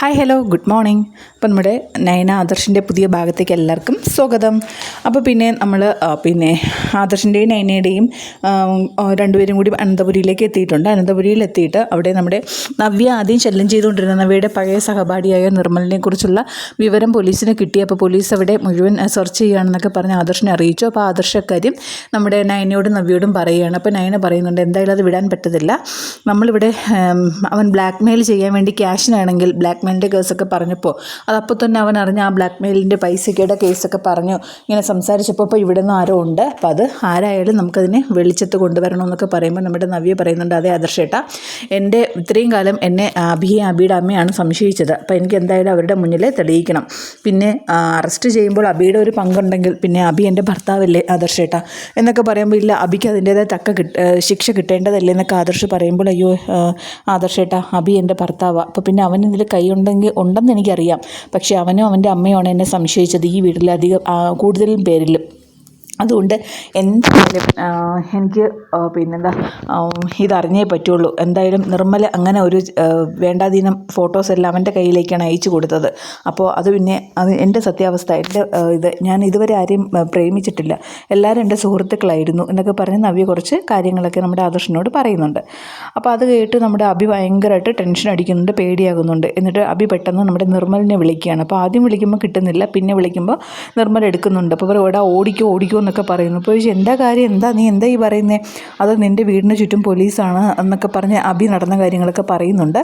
Hi hello good morning അപ്പോൾ നമ്മുടെ നയന ആദർശിന്റെ പുതിയ ഭാഗത്തേക്ക് എല്ലാവർക്കും സ്വാഗതം. അപ്പോൾ പിന്നെ നമ്മൾ പിന്നെ ആദർശിന്റെയും നയനയുടെയും രണ്ടുപേരും കൂടി അനന്തപുരിയിലേക്ക് എത്തിയിട്ടുണ്ട്. അനന്തപുരിയിൽ എത്തിയിട്ട് അവിടെ നമ്മുടെ നവ്യ ആദ്യം ശല്യം ചെയ്തുകൊണ്ടിരുന്ന നവ്യയുടെ പഴയ സഹപാഠിയായ നിർമ്മലിനെ കുറിച്ചുള്ള വിവരം പോലീസിന് കിട്ടി. അപ്പോൾ പോലീസ് അവിടെ മുഴുവൻ സെർച്ച് ചെയ്യുകയാണെന്നൊക്കെ പറഞ്ഞ് ആദർശിനെ അറിയിച്ചു. അപ്പോൾ ആദർശക്കാര്യം നമ്മുടെ നയനയോടും നവ്യയോടും പറയുകയാണ്. അപ്പോൾ നയന പറയുന്നുണ്ട് എന്തായാലും അത് വിടാൻ പറ്റത്തില്ല. നമ്മളിവിടെ അവൻ ബ്ലാക്ക്മെയിൽ ചെയ്യാൻ വേണ്ടി ക്യാഷിനാണെങ്കിൽ ബ്ലാക്ക് മെയിലിന്റെ കേസൊക്കെ പറഞ്ഞപ്പോൾ അതപ്പോൾ തന്നെ അവൻ അറിഞ്ഞ ആ ബ്ലാക്ക് മെയിലിന്റെ പൈസയ്ക്കയുടെ കേസൊക്കെ പറഞ്ഞു. ഇങ്ങനെ സംസാരിച്ചപ്പോൾ ഇപ്പോൾ ഇവിടെ നിന്ന് ആരോ ഉണ്ട്. അപ്പോൾ അത് ആരായാലും നമുക്കതിനെ വെളിച്ചത്ത് കൊണ്ടുവരണമെന്നൊക്കെ പറയുമ്പോൾ നമ്മുടെ നവ്യ പറയുന്നുണ്ട് അതേ ആദർശേട്ടാ എന്റെ ഇത്രയും കാലം എന്നെ അഭിയെ അബിയുടെ അമ്മയാണ് സംശയിച്ചത്. അപ്പോൾ എനിക്ക് എന്തായാലും അവരുടെ മുന്നിൽ തെളിയിക്കണം. പിന്നെ അറസ്റ്റ് ചെയ്യുമ്പോൾ അബിയുടെ ഒരു പങ്കുണ്ടെങ്കിൽ പിന്നെ അബി എന്റെ ഭർത്താവല്ലേ ആദർശേട്ടാ? എന്നൊക്കെ പറയുമ്പോൾ ഇല്ല അബിക്ക് അതിന്റേതായ തക്ക കിട്ട ശിക്ഷ കിട്ടേണ്ടതല്ലേ എന്നൊക്കെ ആദർശ് പറയുമ്പോൾ അയ്യോ ആദർശേട്ട അബി എന്റെ ഭർത്താവാണ് അപ്പോൾ പിന്നെ അവൻ ഇതിൽ കൈയുണ്ടെങ്കിൽ ഉണ്ടെന്ന് എനിക്കറിയാം. പക്ഷേ അവനും അവന്റെ അമ്മയുമാണ് എന്നെ സംശയിച്ചത്. ഈ വീട്ടിലധികം കൂടുതലും പേരിലും. അതുകൊണ്ട് എന്തായാലും എനിക്ക് പിന്നെന്താ ഇതറിഞ്ഞേ പറ്റുള്ളൂ. എന്തായാലും നിർമ്മല അങ്ങനെ ഒരു വേണ്ടാതീനം ഫോട്ടോസ് എല്ലാം അവന്റെ കയ്യിലേക്കാണ് അയച്ചു കൊടുത്തത്. അപ്പോൾ അത് പിന്നെ അത് എന്റെ സത്യാവസ്ഥ എന്റെ ഇത് ഞാൻ ഇതുവരെ ആരെയും പ്രേമിച്ചിട്ടില്ല. എല്ലാവരും എന്റെ സുഹൃത്തുക്കളായിരുന്നു എന്നൊക്കെ പറഞ്ഞ് നവ്യ കുറച്ച് കാര്യങ്ങളൊക്കെ നമ്മുടെ ആദർശനോട് പറയുന്നുണ്ട്. അപ്പോൾ അത് കേട്ട് നമ്മുടെ അഭി ഭയങ്കരമായിട്ട് ടെൻഷൻ അടിക്കുന്നുണ്ട് പേടിയാകുന്നുണ്ട്. എന്നിട്ട് അഭി പെട്ടെന്ന് നമ്മുടെ നിർമ്മലിനെ വിളിക്കുകയാണ്. അപ്പോൾ ആദ്യം വിളിക്കുമ്പോൾ കിട്ടുന്നില്ല പിന്നെ വിളിക്കുമ്പോൾ നിർമ്മൽ എടുക്കുന്നുണ്ട്. അപ്പോൾ ഇവിടെ ഓടിക്കോ ഓടിക്കോ എന്നൊക്കെ പറയുന്നു. അപ്പോൾ ചോദിച്ചു എന്താ കാര്യം? എന്താ നീ എന്താ ഈ പറയുന്നത് അത് നിന്റെ വീടിന് ചുറ്റും പോലീസാണ് എന്നൊക്കെ പറഞ്ഞ് അഭി നടന്ന കാര്യങ്ങളൊക്കെ പറയുന്നുണ്ട്.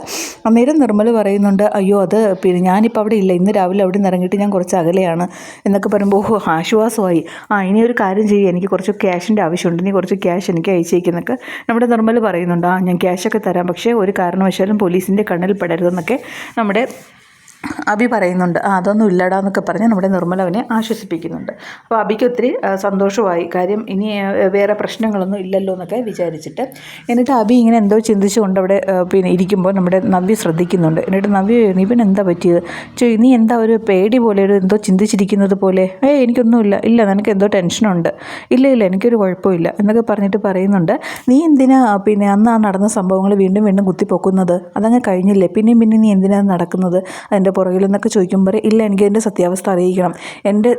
അന്നേരം നിർമ്മൽ പറയുന്നുണ്ട് അയ്യോ അത് പിന്നെ ഞാനിപ്പോൾ അവിടെ ഇല്ല. ഇന്ന് രാവിലെ അവിടെ നിന്ന് ഇറങ്ങിയിട്ട് ഞാൻ കുറച്ച് അകലെയാണ് എന്നൊക്കെ പറയുമ്പോൾ ഓഹോ ആശ്വാസമായി. ആ ഇനി ഒരു കാര്യം ചെയ്യുക എനിക്ക് കുറച്ച് ക്യാഷിന്റെ ആവശ്യമുണ്ട്. നീ കുറച്ച് ക്യാഷ് എനിക്ക് അയച്ചേക്കുന്നൊക്കെ നമ്മുടെ നിർമ്മൽ പറയുന്നുണ്ട്. ആ ഞാൻ ക്യാഷൊക്കെ തരാം. പക്ഷേ ഒരു കാരണവശാലും പോലീസിന്റെ കണ്ണിൽ പെടരുതെന്നൊക്കെ നമ്മുടെ അബി പറയുന്നുണ്ട് ആ അതൊന്നും ഇല്ലടാ എന്നൊക്കെ പറഞ്ഞ് നമ്മുടെ നിർമ്മലവനെ ആശ്വസിപ്പിക്കുന്നുണ്ട്. അപ്പോൾ അബിക്ക് ഒത്തിരി സന്തോഷമായി. കാര്യം ഇനി വേറെ പ്രശ്നങ്ങളൊന്നും ഇല്ലല്ലോ എന്നൊക്കെ വിചാരിച്ചിട്ട് എന്നിട്ട് അബി ഇങ്ങനെ എന്തോ ചിന്തിച്ചുകൊണ്ട് അവിടെ പിന്നെ ഇരിക്കുമ്പോൾ നമ്മുടെ നവ്യ ശ്രദ്ധിക്കുന്നുണ്ട്. എന്നിട്ട് നവ്യ ഇവൻ എന്താ പറ്റിയത്? ചോ നീ എന്താ ഒരു പേടി പോലെ ഒരു എന്തോ ചിന്തിച്ചിരിക്കുന്നത് പോലെ? ഏ എനിക്കൊന്നുമില്ല ഇല്ല. നിനക്ക് എന്തോ ടെൻഷനുണ്ട്. ഇല്ല ഇല്ല എനിക്കൊരു കുഴപ്പമില്ല. എന്നൊക്കെ പറഞ്ഞിട്ട് പറയുന്നുണ്ട്. നീ എന്തിനാ പിന്നെ അന്ന് ആ നടന്ന സംഭവങ്ങൾ വീണ്ടും വീണ്ടും കുത്തിപ്പൊക്കുന്നത്? അതങ്ങ് കഴിഞ്ഞില്ലേ? പിന്നെയും പിന്നെ നീ എന്തിനാണ് നടക്കുന്നത്? അതിന്റെ പുറകിൽ എന്നൊക്കെ ചോദിക്കുമ്പോൾ ഇല്ല എനിക്ക് എന്റെ സത്യാവസ്ഥ അറിയിക്കണം. എന്റെ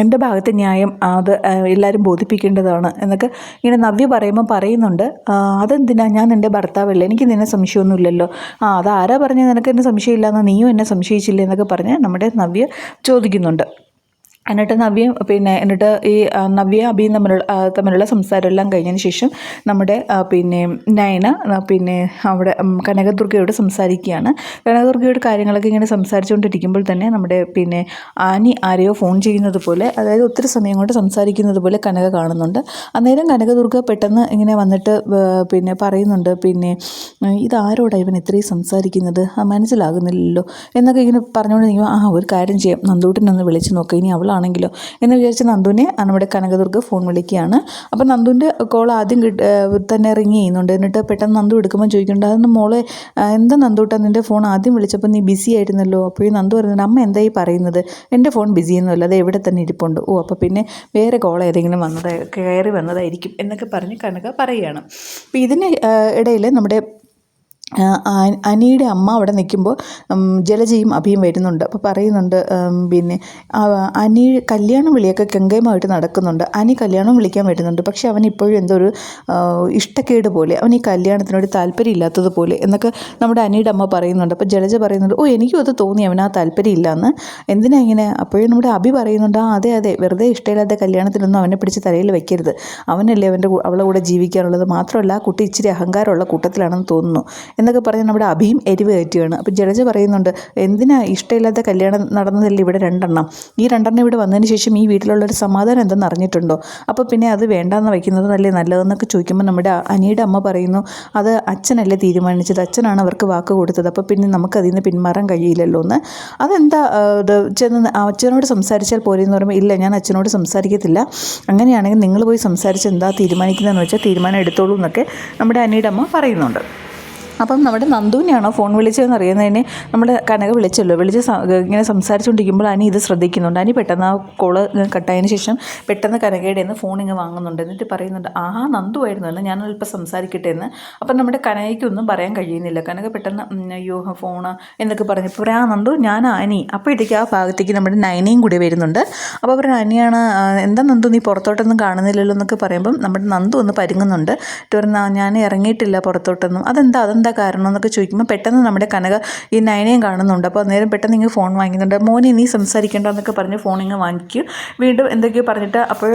എന്റെ ഭാഗത്തെ ന്യായം അത് എല്ലാവരും ബോധിപ്പിക്കേണ്ടതാണ് എന്നൊക്കെ ഇങ്ങനെ നവ്യ പറയുമ്പോൾ പറയുന്നുണ്ട്. അതെന്തിനാ? ഞാൻ എന്റെ ഭർത്താവല്ലേ? എനിക്ക് നിന്നെ സംശയമൊന്നുമില്ലല്ലോ. ആ ആരാ പറഞ്ഞത്? നിനക്ക് എന്നെ സംശയമില്ലാന്ന്? നീയും എന്നെ സംശയിച്ചില്ല? എന്നൊക്കെ പറഞ്ഞ് നമ്മുടെ നവ്യ ചോദിക്കുന്നുണ്ട്. എന്നിട്ട് നവ്യം പിന്നെ എന്നിട്ട് ഈ നവ്യ അഭിയും തമ്മിലുള്ള തമ്മിലുള്ള സംസാരം എല്ലാം കഴിഞ്ഞതിന് ശേഷം നമ്മുടെ പിന്നെ നയന പിന്നെ അവിടെ കനകദുർഗയോട് സംസാരിക്കുകയാണ്. കനകദുർഗയോട് കാര്യങ്ങളൊക്കെ ഇങ്ങനെ സംസാരിച്ചുകൊണ്ടിരിക്കുമ്പോൾ തന്നെ നമ്മുടെ പിന്നെ ആനി ആരെയോ ഫോൺ ചെയ്യുന്നത് പോലെ അതായത് ഒത്തിരി സമയം കൊണ്ട് സംസാരിക്കുന്നത് പോലെ കനക കാണുന്നുണ്ട്. അന്നേരം കനകദുർഗ പെട്ടെന്ന് ഇങ്ങനെ വന്നിട്ട് പിന്നെ പറയുന്നുണ്ട് പിന്നെ ഉം, ഇതാരോടാ ഇവൻ ഇത്രയും സംസാരിക്കുന്നത്? മനസ്സിലാകുന്നില്ലല്ലോ? എന്നൊക്കെ ഇങ്ങനെ പറഞ്ഞുകൊണ്ട് നിൽക്കുമ്പോൾ ആ ഒരു കാര്യം ചെയ്യാം. നന്ദൂട്ടിനൊന്ന് വിളിച്ച് നോക്കുക ഇനി അവളാണെങ്കിലോ എന്ന് വിചാരിച്ച് നന്ദുവിനെ നമ്മുടെ കനകദുർഗ ഫോൺ വിളിക്കുകയാണ്. അപ്പോൾ നന്ദുവിന്റെ കോൾ ആദ്യം തന്നെ റിങ് ചെയ്യുന്നുണ്ട്. എന്നിട്ട് പെട്ടെന്ന് നന്ദു എടുക്കുമ്പോൾ ചോദിക്കുന്നുണ്ട് അതൊന്ന് മോളെ എന്താ നന്ദൂട്ടാ നിന്റെ ഫോൺ ആദ്യം വിളിച്ചപ്പോൾ നീ ബിസി ആയിരുന്നല്ലോ? അപ്പോൾ ഈ നന്ദു പറയുന്നുണ്ട് അമ്മ എന്താ ഈ പറയുന്നത്? എന്റെ ഫോൺ ബിസി ബിസിയൊന്നുമല്ല അത് എവിടെ തന്നെ ഇരിപ്പുണ്ട്? ഓ അപ്പോൾ പിന്നെ വേറെ കോൾ ഏതെങ്കിലും വന്നതായി കയറി വന്നതായിരിക്കും എന്നൊക്കെ പറഞ്ഞ് കനക പറയുകയാണ്. അപ്പോൾ ഇതിന് ഇടയിൽ നമ്മുടെ അനിയുടെ അമ്മ അവിടെ നിൽക്കുമ്പോൾ ജലജയും അഭിയും വരുന്നുണ്ട്. അപ്പോൾ പറയുന്നുണ്ട് പിന്നെ അനി കല്യാണം വിളിയൊക്കെ ഗംഗയുമായിട്ട് നടക്കുന്നുണ്ട്. അനി കല്യാണം വിളിക്കാൻ വരുന്നുണ്ട്. പക്ഷെ അവൻ ഇപ്പോഴും എന്തോ ഒരു ഇഷ്ടക്കേട് പോലെ അവൻ ഈ കല്യാണത്തിനോട് താല്പര്യം ഇല്ലാത്തതുപോലെ എന്നൊക്കെ നമ്മുടെ അനിയുടെ അമ്മ പറയുന്നുണ്ട്. അപ്പോൾ ജലജ പറയുന്നുണ്ട് ഓ എനിക്കും അത് തോന്നി അവൻ ആ താല്പര്യം ഇല്ലയെന്ന് എന്തിനാ ഇങ്ങനെ? അപ്പോഴും നമ്മുടെ അഭി പറയുന്നുണ്ട് ആ അതെ അതെ വെറുതെ ഇഷ്ടമില്ലാത്ത കല്യാണത്തിനൊന്നും അവനെ പിടിച്ച് തലയിൽ വെക്കരുത്. അവനല്ലേ അവന്റെ അവളെ കൂടെ ജീവിക്കാനുള്ളത്. മാത്രമല്ല ആ കുട്ടി ഇച്ചിരി അഹങ്കാരമുള്ള കൂട്ടത്തിലാണെന്ന് തോന്നുന്നു. എന്നൊക്കെ പറഞ്ഞ് നമ്മുടെ അഭിയും എരിവ് കയറ്റുകയാണ്. അപ്പോൾ ജഡ്ജ് പറയുന്നുണ്ട് എന്തിനാ ഇഷ്ടമില്ലാത്ത കല്യാണം നടന്നതല്ലേ ഇവിടെ രണ്ടെണ്ണം? ഈ രണ്ടെണ്ണം ഇവിടെ വന്നതിന് ശേഷം ഈ വീട്ടിലുള്ളൊരു സമാധാനം എന്തെന്ന് അറിഞ്ഞിട്ടുണ്ടോ? അപ്പോൾ പിന്നെ അത് വേണ്ടാന്ന് വയ്ക്കുന്നത് നല്ലേ നല്ലതെന്നൊക്കെ ചോദിക്കുമ്പോൾ നമ്മുടെ അനിയുടെ അമ്മ പറയുന്നു അത് അച്ഛനല്ലേ തീരുമാനിച്ചത്? അച്ഛനാണ് അവർക്ക് വാക്ക് കൊടുത്തത്. അപ്പോൾ പിന്നെ നമുക്ക് അതിൽ നിന്ന് പിന്മാറാൻ കഴിയില്ലല്ലോ എന്ന്. അതെന്താ ഇത് ചെന്ന് അച്ഛനോട് സംസാരിച്ചാൽ പോരെ പറയുമ്പോൾ ഇല്ല ഞാൻ അച്ഛനോട് സംസാരിക്കത്തില്ല. അങ്ങനെയാണെങ്കിൽ നിങ്ങൾ പോയി സംസാരിച്ച് എന്താ തീരുമാനിക്കുന്നതെന്ന് വെച്ചാൽ തീരുമാനം എടുത്തോളൂ എന്നൊക്കെ നമ്മുടെ അനിയുടെ അമ്മ പറയുന്നുണ്ട്. അപ്പം നമ്മുടെ നന്ദുവിനെയാണോ ഫോൺ വിളിച്ചതെന്ന് അറിയുന്നതിന് നമ്മുടെ കനക വിളിച്ചല്ലോ. വിളിച്ച് ഇങ്ങനെ സംസാരിച്ചുകൊണ്ടിരിക്കുമ്പോൾ അനി ഇത് ശ്രദ്ധിക്കുന്നുണ്ട്. അനി പെട്ടെന്ന് ആ കോൾ കട്ടായതിന് ശേഷം പെട്ടെന്ന് കനകയുടെ നിന്ന് ഫോൺ ഇങ്ങ് വാങ്ങുന്നുണ്ട്. എന്നിട്ട് പറയുന്നുണ്ട് ആഹാ നന്ദുവായിരുന്നു എന്ന് ഞാൻ അല്പം സംസാരിക്കട്ടെ എന്ന്. അപ്പം നമ്മുടെ കനകയ്ക്കൊന്നും പറയാൻ കഴിയുന്നില്ല. കനക പെട്ടെന്ന് അയ്യോ ഫോണ് എന്നൊക്കെ പറഞ്ഞപ്പോൾ ആ നന്ദു ഞാൻ അനി. അപ്പോഴത്തേക്ക് ആ ഭാഗത്തേക്ക് നമ്മുടെ നയനയും കൂടി വരുന്നുണ്ട്. അപ്പോൾ അവർ അനിയാണ് എന്താ നന്ദു നീ പുറത്തോട്ടൊന്നും കാണുന്നില്ലല്ലോ എന്നൊക്കെ പറയുമ്പം നമ്മുടെ നന്ദു ഒന്ന് പരുങ്ങുന്നുണ്ട്. എന്നിട്ട് പറഞ്ഞാൽ ഞാൻ ഇറങ്ങിയിട്ടില്ല പുറത്തോട്ടൊന്നും. അതെന്താ? അതെന്താ കാരണം എന്നൊക്കെ ചോദിക്കുമ്പോൾ പെട്ടെന്ന് നമ്മുടെ കനക ഈ നയനയും കാണുന്നുണ്ട്. അപ്പോൾ അന്നേരം പെട്ടെന്ന് ഇങ്ങ് ഫോൺ വാങ്ങിക്കുന്നുണ്ട്. മോനെ നീ സംസാരിക്കേണ്ട എന്നൊക്കെ പറഞ്ഞ് ഫോൺ ഇങ്ങ് വാങ്ങിക്കും. വീണ്ടും എന്തൊക്കെയോ പറഞ്ഞിട്ട് അപ്പോൾ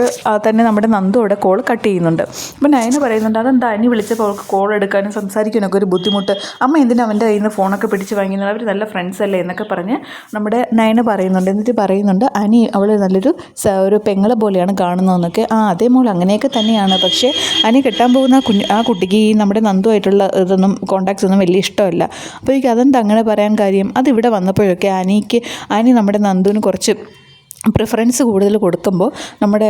തന്നെ നമ്മുടെ നന്ദു അവിടെ കോൾ കട്ട് ചെയ്യുന്നുണ്ട്. അപ്പോൾ നയന പറയുന്നുണ്ട് അതെന്താ? അനി വിളിച്ചപ്പോൾ അവൾക്ക് കോൾ എടുക്കാനും സംസാരിക്കാനൊക്കെ ഒരു ബുദ്ധിമുട്ട്. അമ്മ എന്തിനാ അവന്റെ കയ്യിൽ നിന്ന് ഫോണൊക്കെ പിടിച്ച് വാങ്ങിക്കുന്നത്? അവർ നല്ല ഫ്രണ്ട്സ് അല്ലേ? എന്നൊക്കെ പറഞ്ഞ് നമ്മുടെ നയന പറയുന്നുണ്ട്. എന്നിട്ട് പറയുന്നുണ്ട് അനി അവൾ നല്ലൊരു ഒരു പെങ്ങളെ പോലെയാണ് കാണുന്നതെന്നൊക്കെ. ആ അതേ മോൾ അങ്ങനെയൊക്കെ തന്നെയാണ്. പക്ഷേ അനി കെട്ടാൻ പോകുന്ന കുഞ്ഞ് ആ കുട്ടിക്ക് ഈ നമ്മുടെ നന്ദുമായിട്ടുള്ള ഇതൊന്നും കോണ്ടാക്ട്സ് ഒന്നും വലിയ ഇഷ്ടമല്ല. അപ്പോൾ എനിക്ക് അതെന്താ അങ്ങനെ പറയാൻ കാര്യം? അതിവിടെ വന്നപ്പോഴൊക്കെ ആനിക്ക് ആനി നമ്മുടെ നന്ദുവിന് കുറച്ച് പ്രിഫറൻസ് കൂടുതൽ കൊടുക്കുമ്പോൾ നമ്മുടെ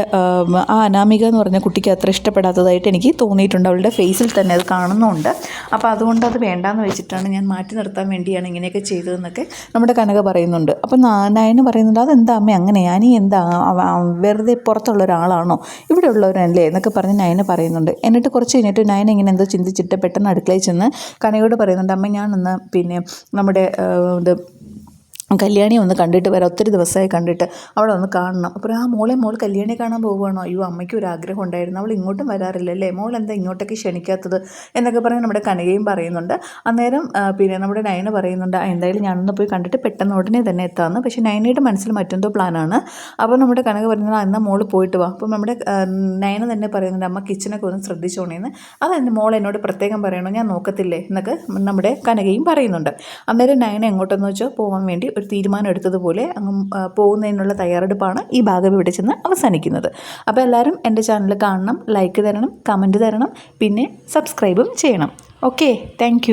ആ അനാമിക എന്ന് പറഞ്ഞ കുട്ടിക്ക് അത്ര ഇഷ്ടപ്പെടാത്തതായിട്ട് എനിക്ക് തോന്നിയിട്ടുണ്ട്. അവളുടെ ഫേസിൽ തന്നെ അത് കാണുന്നുണ്ട്. അപ്പോൾ അതുകൊണ്ട് അത് വേണ്ടാന്ന് വെച്ചിട്ടാണ് ഞാൻ മാറ്റി നിർത്താൻ വേണ്ടിയാണ് ഇങ്ങനെയൊക്കെ ചെയ്തതെന്നൊക്കെ നമ്മുടെ കനക പറയുന്നുണ്ട്. അപ്പോൾ നയന് പറയുന്നുണ്ട് അതെന്താ അമ്മ അങ്ങനെ? നീ എന്താ? വെറുതെ പുറത്തുള്ള ഒരാളാണോ? ഇവിടെ ഉള്ളവരല്ലേ എന്നൊക്കെ പറഞ്ഞ് നയന് പറയുന്നുണ്ട്. എന്നിട്ട് കുറച്ച് കഴിഞ്ഞിട്ട് നയൻ ഇങ്ങനെ എന്തോ ചിന്തിച്ചിട്ട് പെട്ടെന്ന് അടുക്കളയിൽ ചെന്ന് കനകയോട് പറയുന്നുണ്ട് അമ്മ ഞാനൊന്ന് പിന്നെ നമ്മുടെ ഇത് കല്യാണി ഒന്ന് കണ്ടിട്ട് വരാം. ഒത്തിരി ദിവസമായി കണ്ടിട്ട് അവളെ ഒന്ന് കാണണം. അപ്പോൾ ആ മോളെ മോൾ കല്യാണിയെ കാണാൻ പോവുകയാണോ? അയ്യോ അമ്മയ്ക്ക് ഒരു ആഗ്രഹം ഉണ്ടായിരുന്നു. അവൾ ഇങ്ങോട്ടും വരാറില്ലല്ലേ മോൾ എന്താ ഇങ്ങോട്ടേക്ക് ക്ഷണിക്കാത്തത് എന്നൊക്കെ പറഞ്ഞ് നമ്മുടെ കനകയും പറയുന്നുണ്ട്. അന്നേരം പിന്നെ നമ്മുടെ നയന പറയുന്നുണ്ട് "ആ, എന്തായാലും ഞാനൊന്ന് പോയി കണ്ടിട്ട് പെട്ടെന്ന് ഉടനെ തന്നെ എത്താമെന്ന് പക്ഷേ നയനയുടെ മനസ്സിൽ മറ്റെന്തോ പ്ലാനാണ്. അപ്പോൾ നമ്മുടെ കനക പറയുന്നത് "ആ, എന്നാൽ മോൾ പോയിട്ട് വാ. അപ്പം നമ്മുടെ നയന തന്നെ പറയുന്നുണ്ട് അമ്മ കിച്ചനൊക്കെ ഒന്ന് ശ്രദ്ധിച്ചോണേന്ന്. അതെന്നെ മോൾ എന്നോട് പ്രത്യേകം പറയണോ? ഞാൻ നോക്കത്തില്ലേ? എന്നൊക്കെ നമ്മുടെ കനകയും പറയുന്നുണ്ട്. അന്നേരം നയന എങ്ങോട്ടെന്ന് വെച്ചാൽ പോകാൻ വേണ്ടി ഒരു തീരുമാനം എടുത്തതുപോലെ അങ്ങ് പോകുന്നതിനുള്ള തയ്യാറെടുപ്പാണ് ഈ ഭാഗം ഇവിടെ ചെന്ന് അവസാനിക്കുന്നത്. അപ്പോൾ എല്ലാവരും എന്റെ ചാനൽ കാണണം ലൈക്ക് തരണം കമന്റ് തരണം പിന്നെ സബ്സ്ക്രൈബും ചെയ്യണം. Okay thank